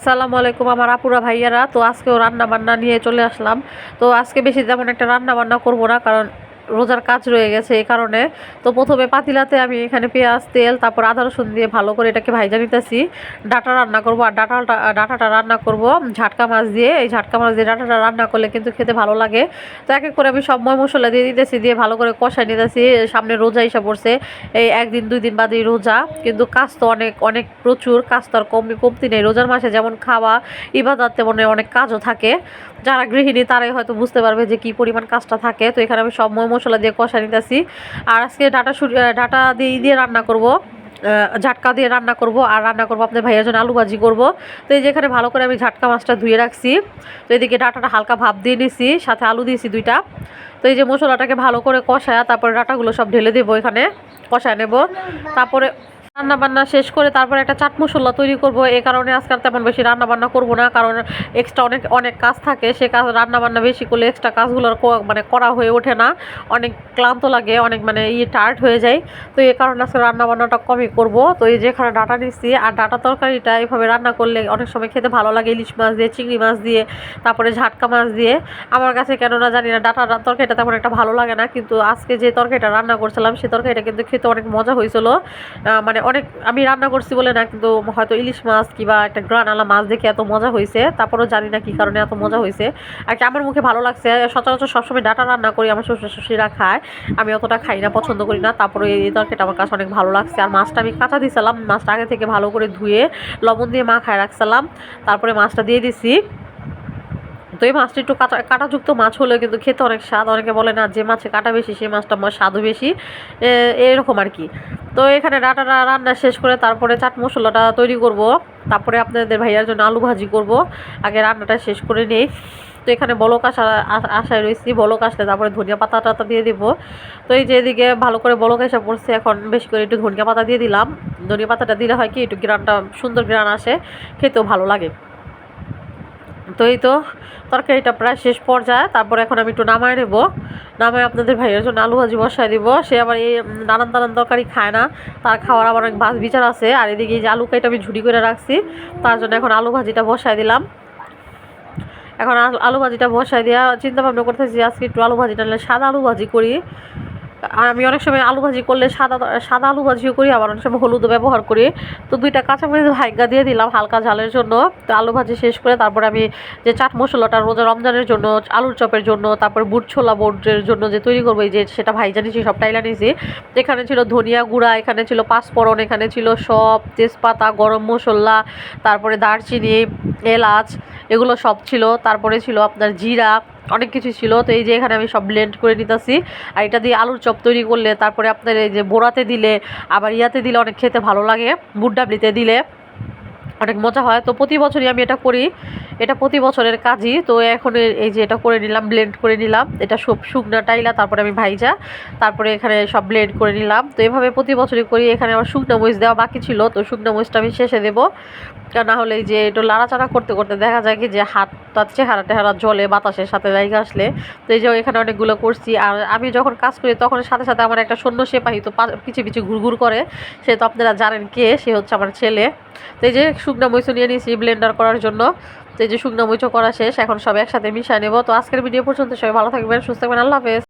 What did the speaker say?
আসসালামু আলাইকুম আমার আপুরা ভাইয়ারা। তো আজকেও রান্না বান্না নিয়ে চলে আসলাম। তো আজকে বেশি তেমন একটা রান্না বান্না করব না, কারণ রোজার কাজ রয়ে গেছে এই কারণে। তো প্রথমে পাতিলাতে আমি এখানে পেঁয়াজ, তেল, তারপর আদা, রসুন দিয়ে ভালো করে এটাকে ভাইজা নিতেছি। ডাটা রান্না করব আর ডাটাটা ডাটাটা রান্না করব ঝাটকা মাছ দিয়ে। এই ঝাটকা মাছ দিয়ে ডাটাটা রান্না করলে কিন্তু খেতে ভালো লাগে। তো এক এক করে আমি সব ময় মশলা দিয়ে দিতেছি, দিয়ে ভালো করে কষাই নিতেছি। সামনে রোজা এসে পড়ছে, এই একদিন, দুই দিন বাদেই রোজা। কিন্তু কাজ তো অনেক অনেক প্রচুর, কাজ তো আর কম কমতি নেই। রোজার মাসে যেমন খাওয়া, ইবাদত তেমন অনেক কাজও থাকে। যারা গৃহিণী তারাই হয়তো বুঝতে পারবে যে কি পরিমাণ কাজটা থাকে। তো এখানে আমি সব ময় মশলা দিয়ে কষা নিতেছি। আর আজকে ডাটা ডাটা দিয়ে দিয়ে রান্না করব। ঝাটকা দিয়ে রান্না করব। আর রান্না করব আপনার ভাইয়ের জন্য আলু ভাজি করব। তো এই যেখানে ভালো করে আমি ঝাটকা মাছটা ধুয়ে রাখছি। তো এদিকে ডাটাটা হালকা ভাব দিয়ে নিছি, সাথে আলু দিয়েছি দুইটা। তো এই যে মশলাটাকে ভালো করে কষায় তারপরে ডাটাগুলো সব ঢেলে দেবো এখানে, কষায় নেব। তারপরে রান্না বান্না শেষ করে তারপরে একটা চাট মশলা তৈরি করব। এ কারণে আজকাল তেমন বেশি রান্না বান্না করব না, কারণ এক্সট্রা অনেক অনেক কাজ থাকে। সে কাজ রান্না বান্না বেশি করলে এক্সট্রা কাজগুলো মানে করা হয়ে ওঠে না। অনেক ক্লান্ত লাগে, অনেক মানে ইয়ে টার্ট হয়ে যায়। তো এই কারণে আজকে রান্না বান্নাটা কমই করব। তো এই যেখানে ডাটা নিচ্ছি, আর ডাটা তরকারিটা এভাবে রান্না করলে অনেক সময় খেতে ভালো লাগে। ইলিশ মাছ দিয়ে, চিংড়ি মাছ দিয়ে, তারপরে ঝাটকা মাছ দিয়ে। আমার কাছে কেন না জানি না, ডাটা তরকারিটা তেমন একটা ভালো লাগে না। কিন্তু আজকে যে তরকারিটা রান্না করছিলাম, সে তরকারিটা কিন্তু খেতে অনেক মজা হয়েছিল। মানে অনেক আমি রান্না করছি বলে না, কিন্তু হয়তো ইলিশ মাছ কিংবা একটা গ্রানালা মাছ দেখে এত মজা হয়েছে, তারপরেও জানি না কি কারণে এত মজা হয়েছে। আর কি আমার মুখে ভালো লাগছে, সচরাচর সবসময় ডাটা রান্না করি, আমার শ্বশুর শাশুড়িরা খায়, আমি অতটা খাই না, পছন্দ করি না, তারপরে এই তরকারিটা আমার কাছে অনেক ভালো লাগছে। আর মাছটা আমি কাঁচা দিয়েছিলাম, মাছটা আগে থেকে ভালো করে ধুয়ে লবণ দিয়ে মা খায় রাখছিলাম, তারপরে মাছটা দিয়ে দিছি। তো এই মাছটা একটু কাটা কাটাযুক্ত মাছ হলেও কিন্তু খেতে অনেক স্বাদ। অনেকে বলে না যে মাছে কাটা বেশি, সেই মাছটা স্বাদও বেশি। এরকম আর কি। তো এখানে ডাটাটা রান্না শেষ করে তারপরে চাট মশলাটা তৈরি করব। তারপরে আপনাদের ভাইয়ার জন্য আলু ভাজি করব। আগে রান্নাটা শেষ করে নেই। তো এখানে বলক আসা আশায় রয়েছি, বলক আসলে তারপরে ধনিয়া পাতা টাতা দিয়ে দিব। তো এই যে এদিকে ভালো করে বলক এসে পড়ছে, এখন বেশি করে একটু ধনিয়া পাতা দিয়ে দিলাম। ধনিয়া পাতাটা দিলে হয় কি, একটু গ্রানটা সুন্দর গ্রান আসে, খেতেও ভালো লাগে। তো এই তো তরকারিটা প্রায় শেষ পর্যায়ে। তারপরে এখন আমি একটু নামায় নেব। নামায় আপনাদের ভাইয়ের জন্য আলু ভাজি বসায় দিব। সে আবার এই নানান নানান তরকারি খায় না। তার খাওয়ার আবার অনেক বাস বিচার আছে। আর এদিকে এই যে আলু কাইটা আমি ঝুড়ি করে রাখছি, তার জন্য এখন আলু ভাজিটা বসায় দিলাম। এখন আলু- ভাজিটা বসায় দেওয়া চিন্তা ভাবনা করতেছি আজকে একটু আলু ভাজিটা নিলে সাদা আলু ভাজি করি। আমি অনেক সময় আলু ভাজি করলে সাদা সাদা আলু ভাজিও করি, আবার অনেক সময় হলুদও ব্যবহার করি। তো দুইটা কাঁচামরিচ ভাইগা দিয়ে দিলাম হালকা ঝালের জন্য। তো আলু ভাজি শেষ করে তারপরে আমি যে চাট মশলাটা রোজা রমজানের জন্য, আলুর চপের জন্য, তারপর বুট ছোলা বোর্ডের জন্য যে তৈরি করব, এই যে সেটা ভাইজা নিয়েছি, সব টাইলা নিয়েছি। এখানে ছিল ধনিয়া গুঁড়া, এখানে ছিল পাঁচফোড়ন, এখানে ছিল সব তেজপাতা, গরম মশলা, তারপরে দারচিনি, এলাচ এগুলো সব ছিল। তারপরে ছিল আপনার জিরা, অনেক কিছু ছিল। তো এই যে এখানে আমি সব ব্লেন্ড করে নিতেছি। আর এটা দিয়ে আলুর চপ তৈরি করলে, তারপরে আপনার এই যে বোড়াতে দিলে, আবার ইয়াতে দিলে অনেক খেতে ভালো লাগে। বুট ডাবলিতে দিলে। অনেক মজা হয়। তো প্রতি বছরই আমি এটা করি। এটা প্রতি বছরের কাজই। তো এখন এই যে এটা করে নিলাম ব্লেন্ড করে নিলাম। এটা সব শুকনা টাইলা, তারপরে আমি ভাইজা। তারপরে এখানে সব ব্লেন্ড করে নিলাম। তো এভাবে প্রতি বছরই করি। এখানে আমার শুকনো মরিচ দেওয়া বাকি ছিল। তো শুকনো মরিচটা আমি শেষে দেবো। না হলে এই যে একটু লাড়াচাড়া করতে করতে দেখা যায় কি যে হাত তার চেহারা টেহারা জলে বাতাসের সাথে জায়গা আসলে। তো এই যে এখানে অনেকগুলো করছি। আর আমি যখন কাজ করি তখন সাথে সাথে আমার একটা সৈন্য সেপাহি তো পা- পিছে পিছে ঘুরঘুর করে। সে তো আপনারা জানেন কে? সে হচ্ছে আমার ছেলে। তো এই যে শুকনো মরিচও নিয়ে নিয়েছি ব্লেন্ডার করার জন্য। তো এই যে শুকনো মরিচও করা শেষ, এখন সব একসাথে মিশিয়ে নেব। তো আজকের ভিডিও পর্যন্ত সবাই ভালো থাকবেন, সুস্থ থাকবেন, আল্লাহ হাফেজ।